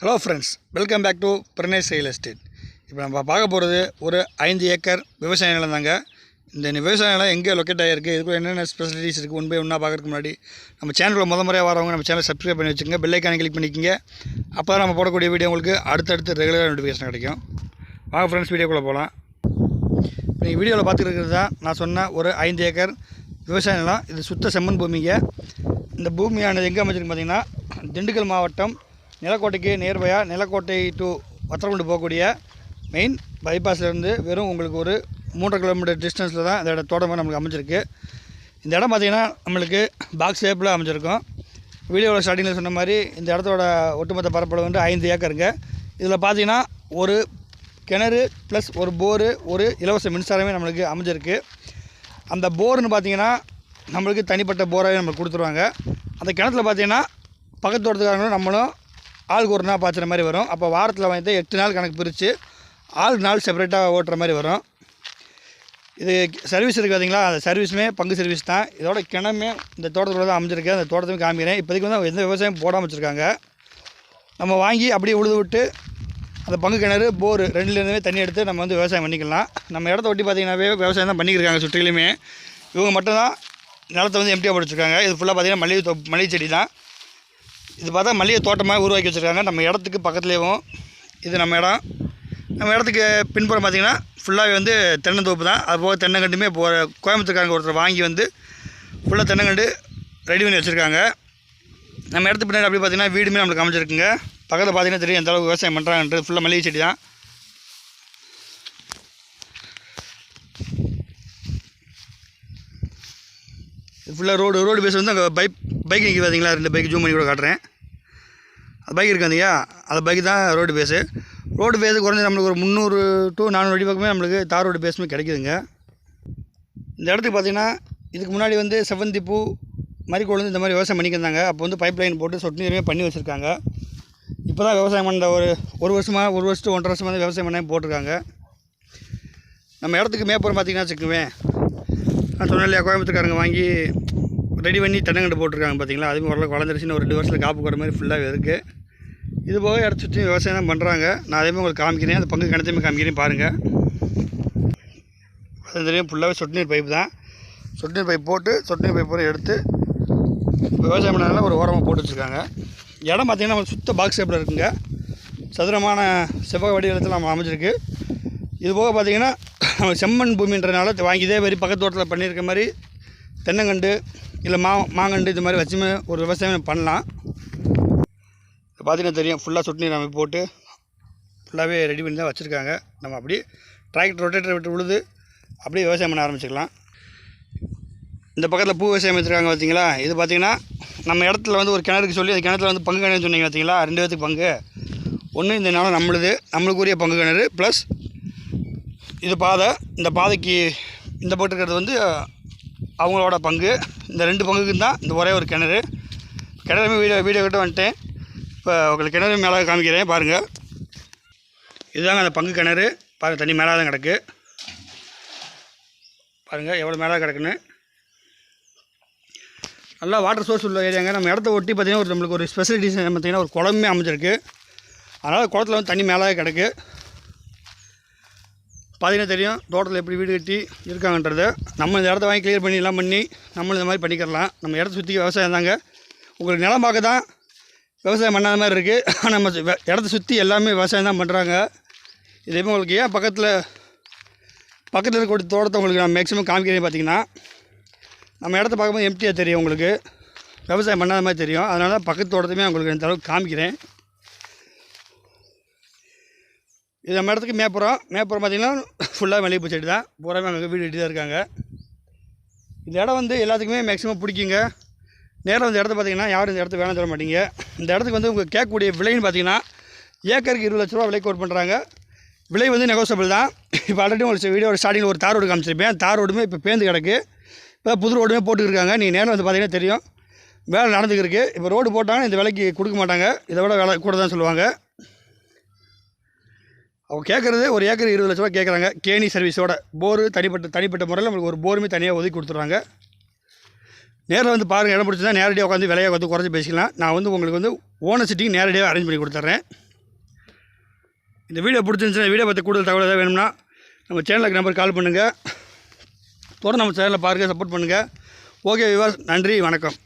Hello friends welcome back to Pranesh real estate இப்போ நம்ம பார்க்க போகிறது ஒரு ஐந்து ஏக்கர் விவசாய நிலம் தாங்க. இந்த விவசாய நிலம் எங்கே லொக்கேட் ஆகிருக்கு இதுக்குள்ள என்னென்ன ஸ்பெசிலிட்டிஸ் இருக்குது ஒன் பை ஒன்றா பார்க்கறதுக்கு முன்னாடி நம்ம சேனலில் முத முறையாக வரவங்க நம்ம சேனலை சப்ஸ்கிரைப் பண்ணி வச்சுங்க பெல்லைக்கான கிளிக் பண்ணிக்கோங்க. அப்போ தான் நம்ம போடக்கூடிய வீடியோ உங்களுக்கு அடுத்தடுத்து ரெகுலராக நோட்டிஃபிகேஷன் கிடைக்கும். வாங்க ஃப்ரெண்ட்ஸ் வீடியோக்குள்ளே போகலாம். இப்போ நீங்கள் வீடியோவில் பார்த்துருக்கிறது தான் நான் சொன்ன ஒரு ஐந்து ஏக்கர் விவசாய நிலம். இது சுத்த செம்மண் பூமிங்க. இந்த பூமியானது எங்கே அமைச்சிருக்கு பார்த்திங்கன்னா திண்டுக்கல் மாவட்டம் நிலக்கோட்டைக்கு நியர்பையாக நிலக்கோட்டை டு வத்தலகுண்டு போகக்கூடிய மெயின் பைபாஸ்லேருந்து வெறும் உங்களுக்கு ஒரு மூன்றரை கிலோமீட்டர் டிஸ்டன்ஸில் தான் இந்த இடம் தோட்டமாக நம்மளுக்கு அமைஞ்சிருக்கு. இந்த இடம் பார்த்திங்கன்னா நம்மளுக்கு பாக்ஸ் ஷேப்பில் அமைஞ்சிருக்கும். வீடியோவில் ஸ்டார்டிங்கில் சொன்ன மாதிரி இந்த இடத்தோட ஒட்டுமொத்த பரப்பளவு வந்து ஐந்து ஏக்கருங்க. இதில் பார்த்தீங்கன்னா ஒரு கிணறு ப்ளஸ் ஒரு போரு ஒரு இலவச மின்சாரமே நம்மளுக்கு அமைஞ்சிருக்கு. அந்த போர்னு பார்த்திங்கன்னா நம்மளுக்கு தனிப்பட்ட போராகவே நம்மளுக்கு கொடுத்துருவாங்க. அந்த கிணத்துல பார்த்தீங்கன்னா பக்கத்து தோட்டத்துக்காரங்களும் நம்மளும் ஆளுக்கு ஒரு நாள் பாய்ச்சுற மாதிரி வரும். அப்போ வாரத்தில் வந்து எட்டு நாள் கணக்கு பிரித்து ஆள் நாள் செப்பரேட்டாக ஓட்டுற மாதிரி வரும். இது சர்வீஸ் இருக்குது பார்த்தீங்களா அந்த சர்வீஸுமே பங்கு சர்வீஸ் தான். இதோட கிணமே இந்த தோட்டத்தில் தான் அமைஞ்சிருக்கு. அந்த தோட்டத்தையும் காமிக்கிறேன். இப்போதைக்கு வந்து எந்த விவசாயம் போடாமல் வச்சுருக்காங்க. நம்ம வாங்கி அப்படியே உழுது விட்டு அந்த பங்கு கிணறு போர் ரெண்டுலேருந்துமே தண்ணி எடுத்து நம்ம வந்து விவசாயம் பண்ணிக்கலாம். நம்ம இடத்த ஒட்டி பார்த்திங்கன்னாவே விவசாயம் தான் பண்ணிக்கிருக்காங்க சுற்றிலுமே. இவங்க மட்டும்தான் நிலத்தை வந்து எம்டியாக படிச்சிருக்காங்க இது ஃபுல்லாக பார்த்தீங்கன்னா மல்லிகை தொ மல்லிகை செடி தான். இது பார்த்தா மல்லிகை தோட்டமாக உருவாக்கி வச்சுருக்காங்க. நம்ம இடத்துக்கு பக்கத்துலேயும் இது நம்ம இடம். நம்ம இடத்துக்கு பின்புறம் பார்த்திங்கன்னா ஃபுல்லாகவே வந்து தென்னந்தோப்பு தான். அது போக தென்னங்கண்டுமே போ கோயம்புத்தூர்காரங்க ஒருத்தர் வாங்கி வந்து ஃபுல்லாக தென்னங்கண்டு ரெடி பண்ணி வச்சுருக்காங்க. நம்ம இடத்துக்கு பின்னாடி அப்படி பார்த்தீங்கன்னா வீடுமே நம்மளுக்கு அமைச்சிருக்குங்க பக்கத்தில் பார்த்தீங்கன்னா தெரியும் எந்த அளவுக்கு விவசாயம் பண்ணுறாங்கன்றது ஃபுல்லாக மல்லிகை செடி தான். ஃபுல்லாக ரோடு ரோடு பேஸ் வந்து அங்கே பைக் பைக் நிற்கி பார்த்தீங்களா ரெண்டு பைக் ஜூம் பண்ணி கூட காட்டுறேன். அது பைக் இருக்கு இல்லையா அந்த பைக் தான் ரோடு பேஸு ரோடு பேஸு குறைஞ்சி நம்மளுக்கு ஒரு முந்நூறு டு நானூறு அடி பக்கமே நம்மளுக்கு தார் ரோடு பேஸுமே கிடைக்குதுங்க. இந்த இடத்துக்கு பார்த்தீங்கன்னா இதுக்கு முன்னாடி வந்து செவ்வந்தி பூ மறிக்கொழுந்து இந்த மாதிரி விவசாயம் பண்ணிக்கிருந்தாங்க அப்போ வந்து பைப் லைன் போட்டு சொட்டு நீருமே பண்ணி வச்சுருக்காங்க. இப்போ தான் விவசாயம் பண்ண ஒரு ஒரு வருஷமாக ஒரு வருஷத்து ஒன்றரை வருஷமாக தான் விவசாயம் பண்ண போட்டிருக்காங்க. நம்ம இடத்துக்கு மேப்புறம் பார்த்தீங்கன்னா வச்சுக்குவேன் நான் சொன்னேன் இல்லையா கோயம்புத்தூர்காரங்க வாங்கி ரெடி பண்ணி தென்னங்கண்டு போட்டிருக்காங்க பார்த்தீங்களா அதுவும் ஓரளவுக்கு வளர்ந்துருச்சுன்னு ஒரு ரெண்டு வருஷத்தில் காப்பு போகிற மாதிரி ஃபுல்லாகவே இருக்குது இது போக இடத்த சுற்றியும் விவசாயம் தான் பண்ணுறாங்க நான் அதேமாதிரி உங்களுக்கு காமிக்கிறேன். அந்த பங்கு கிணத்தையுமே காமிக்கிறேன் பாருங்கள் அது தெரியும் ஃபுல்லாகவே சொட்டு நீர் பைப் தான். சொட்டு நீர் பைப் போட்டு சொட்டு நீர் பைப் பூரா எடுத்து விவசாயம் பண்ணனால ஒரு ஓரமாக போட்டு வச்சுருக்காங்க. இடம் பார்த்திங்கன்னா நம்ம சுத்த பாக்ஸ் ஷேப்பில் இருக்குங்க. சதுரமான செவ்வக வடிவத்தில் நம்ம அமைஞ்சிருக்கு. இது போக பார்த்திங்கன்னா நம்ம செம்மண் பூமின்றனால வாங்கி இதே மாதிரி பக்கத்து தோட்டத்தில் பண்ணியிருக்க மாதிரி தென்னங்கண்டு இல்லை மா மாங்கண்டு இது மாதிரி வச்சுமே ஒரு விவசாயம் பண்ணலாம். பார்த்தீங்கன்னா தெரியும் ஃபுல்லாக சொட்டு நீர் அமைப்பு போட்டு ஃபுல்லாகவே ரெடி பண்ணி தான் வச்சுருக்காங்க. நம்ம அப்படியே டிராக்டர் ரொட்டேட்டர் விட்டு உழுது அப்படியே விவசாயம் பண்ண ஆரம்பிச்சுக்கலாம். இந்த பக்கத்தில் பூ விவசாயம் வச்சுருக்காங்க பார்த்தீங்களா? இது பார்த்திங்கன்னா நம்ம இடத்துல வந்து ஒரு கிணறுக்கு சொல்லி அந்த கிணத்துல வந்து பங்கு கிணறு சொன்னீங்க பார்த்தீங்களா? ரெண்டு பேத்துக்கு பங்கு. ஒன்று இந்த நிலம் நம்மளுது நம்மளுக்குரிய பங்கு கிணறு ப்ளஸ் இது பாதை இந்த பாதைக்கு இந்த போட்டு இருக்கிறது வந்து அவங்களோட பங்கு. இந்த ரெண்டு பங்குக்கும் தான் இந்த ஒரே ஒரு கிணறு. கிணறுமே வீடியோ வீடியோ கிட்ட வந்துட்டேன். இப்போ உங்களுக்கு கிணறு மேலே காமிக்கிறேன் பாருங்கள் இதுதாங்க அந்த பங்கு கிணறு. பாருங்கள் தண்ணி மேலே தான் கிடக்கு. பாருங்கள் எவ்வளோ மேலே கிடக்குன்னு. நல்லா வாட்டர் சோர்ஸ் உள்ள ஏரியாங்க. நம்ம இடத்த ஒட்டி பார்த்திங்கன்னா ஒரு நம்மளுக்கு ஒரு ஸ்பெசிலிட்டிஸ் பார்த்திங்கன்னா ஒரு குளமே அமைஞ்சிருக்கு. அதனால் குளத்துல வந்து தண்ணி மேலே கிடக்கு. பார்த்தீங்கன்னா தெரியும். தோட்டத்தில் எப்படி வீடு கட்டி இருக்காங்கன்றது நம்ம இந்த இடத்த வாங்கி கிளியர் பண்ணி எல்லாம் பண்ணி நம்ம இந்த மாதிரி பண்ணிக்கிறலாம். நம்ம இடத்த சுற்றி விவசாயம் தாங்க. உங்களுக்கு நிலம் பார்க்க தான் விவசாயம் பண்ணாத மாதிரி இருக்குது ஆனால் நம்ம இடத்த சுற்றி எல்லாமே விவசாயம் தான் பண்ணுறாங்க இதே உங்களுக்கு ஏன் பக்கத்தில் பக்கத்தில் இருக்கக்கூடிய தோட்டத்தை உங்களுக்கு நான் மேக்ஸிமம் காமிக்கிறேன் பார்த்தீங்கன்னா நம்ம இடத்த பார்க்கும்போது எம்டியாக தெரியும் உங்களுக்கு. விவசாயம் பண்ணாத மாதிரி தெரியும். அதனால தான் பக்கத்து தோட்டத்தையுமே உங்களுக்கு இந்த அளவுக்கு காமிக்கிறேன். இது நம்ம இடத்துக்கு மேப்புறம் மேப்புறம் பார்த்திங்கன்னா ஃபுல்லாக மல்லிகைப்பூ செடி தான் பூராமே அங்கே வீடு கட்டி தான் இருக்காங்க. இந்த இடம் வந்து எல்லாத்துக்குமே மேக்ஸிமம் பிடிக்குங்க. நேரம் இந்த இடத்த பார்த்தீங்கன்னா யாரும் இந்த இடத்த வேணாம் சொல்ல மாட்டீங்க. இந்த இடத்துக்கு வந்து உங்கள் கேட்கக்கூடிய விலைன்னு பார்த்தீங்கன்னா ஏக்கருக்கு இருபது லட்ச ரூபா விலை கோட் பண்ணுறாங்க விலை வந்து நெகோசியபிள் தான். இப்போ ஆல்ரெடி உங்களுக்கு வீடியோ ஸ்டார்டிங்கில் ஒரு தார் ரோடு காமிச்சிருப்பேன். தார் ரோடுமே இப்போ பேந்து கிடக்கு. இப்போ புது ரோடுமே போட்டுருக்காங்க நீங்கள் நேரில் வந்து பார்த்தீங்கன்னா தெரியும். வேலை நடந்துக்கிருக்கு இப்போ ரோடு போட்டாங்கன்னா இந்த விலைக்கு கொடுக்க மாட்டாங்க. இதை விட வேலை கூட தான் சொல்லுவாங்க. அவங்க கேட்குறது ஒரு ஏக்கர் இருபது லட்ச ரூபா கேட்குறாங்க. கேணி சர்வீஸோட போரு தனிப்பட்ட தனிப்பட்ட முறையில் நம்மளுக்கு ஒரு போருமே தனியாக ஒதுக்கி கொடுத்துட்றாங்க. நேரில் வந்து பாருங்கள் இடம் பிடிச்சதா நேரடியாக உட்காந்து விலையை வந்து குறைச்சி பேசிக்கலாம். நான் வந்து உங்களுக்கு வந்து ஓனர் சிட்டிங் நேரடியாக அரேஞ்ச் பண்ணி கொடுத்துட்றேன். இந்த வீடியோ பிடிச்சிருந்துச்சுன்னா வீடியோ பற்றி கூடுதல் தகவல் ஏதாவது வேணும்னா நம்ம சேனலுக்கு நம்பர் கால் பண்ணுங்கள் தொடர்ந்து நம்ம சேனலில் பாருங்கள் சப்போர்ட் பண்ணுங்கள் ஓகே விவாஸ் நன்றி வணக்கம்.